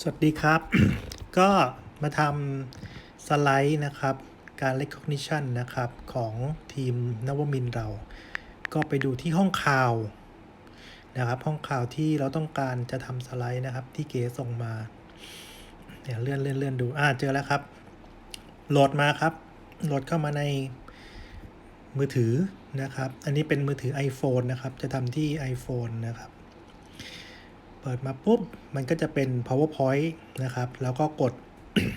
สวัสดีครับ ก็มาทำสไลด์นะครับ การ recognition นะครับ ของทีมนวมินเรา ก็ไปดูที่ห้องข่าวนะครับ ห้องข่าวที่เราต้องการจะทำสไลด์นะครับ ที่เก๋ส่งมาเดี๋ยวเลื่อนเลื่อนเลื่อนดูอ่าเจอแล้วครับ โหลดมาครับ โหลดเข้ามาในมือถือนะครับ อันนี้เป็นมือถือ iPhone นะครับ จะทำที่ iPhone นะครับ ปิดมาปุ๊บมันก็จะเป็น powerpoint นะครับ แล้วก็กด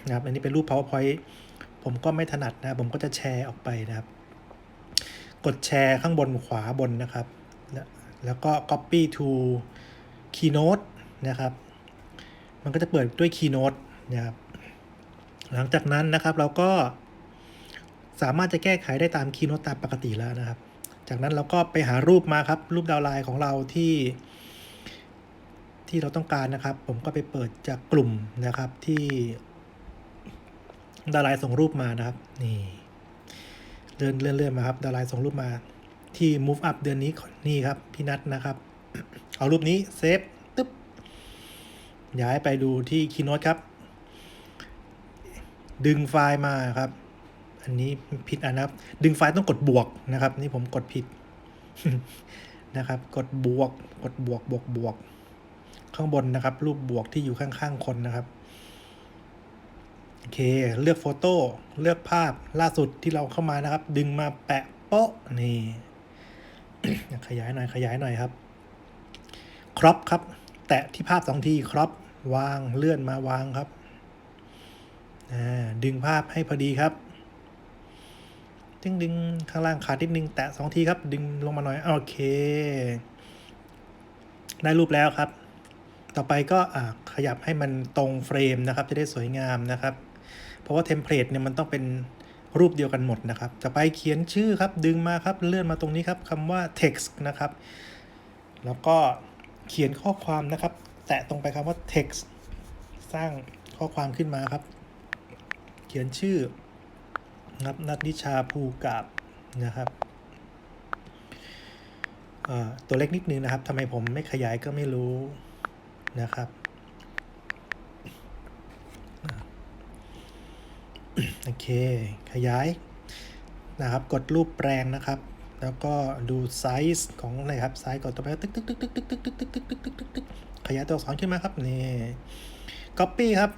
นะครับ อันนี้เป็นรูป powerpoint ผมก็ไม่ถนัดนะ ผมก็จะแชร์ออกไปนะครับ กดแชร์ข้างบนขวาบนนะครับ แล้วก็ copy to keynote นะครับ มันก็จะเปิดด้วย keynote นะครับ หลังจากนั้นนะครับเราก็สามารถจะแก้ไขได้ตาม keynote ตามปกติแล้วนะครับ จากนั้นเราก็ไปหารูปมาครับ รูปดาวไลน์ของเราที่ ที่เราต้องการนะครับ ผมก็ไปเปิดจากกลุ่มนะครับที่ดาวน์ไลส่งรูปมานะครับ นี่เลื่อนเลื่อนเลื่อนมาครับ ดาวน์ไลส่งรูปมาที่ move up เดือนนี้นี่ครับ พี่นัทนะครับ เอารูปนี้เซฟตึ๊บย้ายไปดูที่ Keynote ครับ ดึงไฟล์มาครับ อันนี้ผิดอันนะครับ ดึงไฟล์ต้องกดบวกนะครับ นี่ผมกดผิดนะครับ กดบวก กดบวกบวกบวก ข้างบนนะครับ รูปบวกที่อยู่ข้างๆคนนะครับโอเค เลือกโฟโต้เลือกภาพล่าสุดที่เราเข้ามานะครับ ดึงมาแปะโป๊ะนี่ขยายหน่อยขยายหน่อยครับครอปครับ แตะที่ภาพสองทีครอปวางเลื่อนมาวางครับดึงภาพให้พอดีครับดึงดึงข้างล่างขาดนิดนึงแตะสองทีครับ ดึงลงมาหน่อยโอเค ได้รูปแล้วครับ ต่อไปก็ขยับให้มันตรงเฟรมนะครับ จะได้สวยงามนะครับ เพราะว่าเทมเพลตเนี่ยมันต้องเป็นรูปเดียวกันหมดนะครับจะไปเขียนชื่อครับ ดึงมาครับ เลื่อนมาตรงนี้ครับคำว่า text นะครับ แล้วก็เขียนข้อความนะครับ แตะตรงไปคำว่า text สร้างข้อความขึ้นมาครับ เขียนชื่อนับนัทนิชาภูกาบนะครับตัวเล็กนิดนึงนะครับทำไมผมไม่ขยายก็ไม่รู้ นะครับ โอเค ขยายนะครับ กดรูปแปลงนะครับ แล้วก็ดูไซส์ของอะไรครับ ไซส์กดตัวไปตึ๊กตึ๊กตึ๊กตึ๊กตึ๊กตึ๊กตึ๊กตึ๊กตึ๊กตึ๊กตึ๊กตึ๊กตึ๊กขยายตัวอักษรขึ้นมาครับ นี่ copy ครับ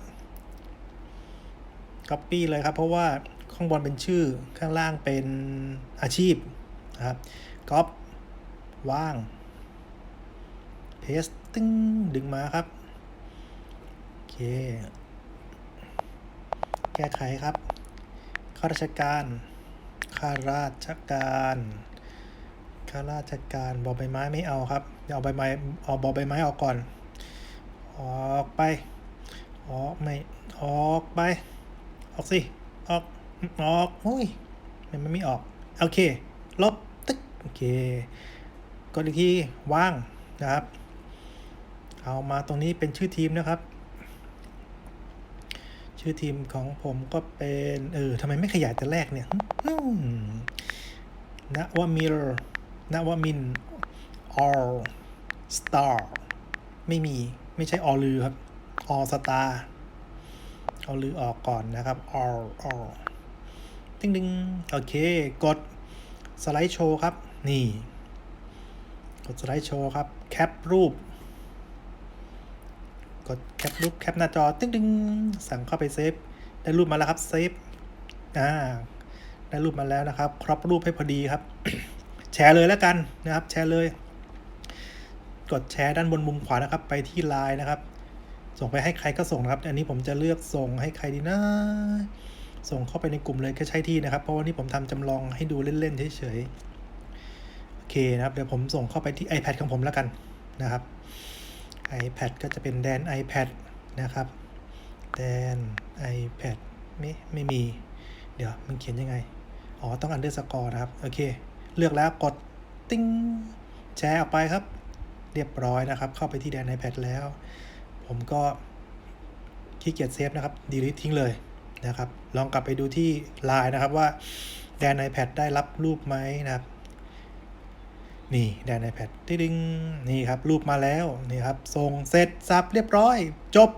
copy เลยครับ เพราะว่าข้างบนเป็นชื่อ ข้างล่างเป็นอาชีพนะครับ cop ว่าง paste ตึ้งดึงมาครับ โอเค แก้ไขครับ ข้าราชการ ข้าราชการ ข้าราชการบอใบไม้ไม่เอาครับเดี๋ยวเอาใบไม้เอาบอใบไม้ออกก่อน ออกไป ออกไม่ ออกไป ออกสิ ออก ออกโอ้ย มันไม่ออก โอเค ลบ ตึ๊ก โอเค กดอีกทีว่างนะครับ เอามาตรงนี้เป็นชื่อทีมนะครับ ชื่อทีมของผมก็เป็นเออทำไมไม่ขยายแต่แรกเนี่ยอืมนวมิลนวมิน all star ไม่มีไม่ใช่ all ลือครับ all star เอาลือออกก่อนนะครับ all all ตึงดึงโอเค กดสไลด์โชว์ครับ นี่ กดสไลด์โชว์ครับ แคปรูป กดแคปรูปแคปหน้าจอตึ้งดึงสั่งเข้าไปเซฟ ได้รูปมาแล้วครับเซฟอ่าได้รูปมาแล้วนะครับ ครอปรูปให้พอดีครับ แชร์เลยแล้วกันนะครับ แชร์เลย กดแชร์ด้านบนมุมขวานะครับ ไปที่ไลน์นะครับ ส่งไปให้ใครก็ส่งนะครับ อันนี้ผมจะเลือกส่งให้ใครดีนะ ส่งเข้าไปในกลุ่มเลยก็ใช้ที่นะครับ เพราะว่านี่ผมทำจำลองให้ดูเล่นๆเฉยๆ โอเคนะครับ เดี๋ยวผมส่งเข้าไปที่ iPad ของผมแล้วกันนะครับ iPad ก็จะเป็นแดน iPad นะครับ แดน iPad ไม่ไม่มี เดี๋ยวมันเขียนยังไง อ๋อ ต้อง underscore นะครับ โอเค เลือกแล้วกดติ้งแชร์ออกไปครับ เรียบร้อยนะครับ เข้าไปที่แดน iPad แล้ว ผมก็ขี้เกียจเซฟนะครับ delete ทิ้งเลยนะครับ ลองกลับไปดูที่ Line นะครับว่าแดน iPad ได้รับรูปไหมนะครับ นี่แดนแพดติ๊งนี่ครับรูปมาแล้วนี่ครับส่งเสร็จสับเรียบร้อย จบ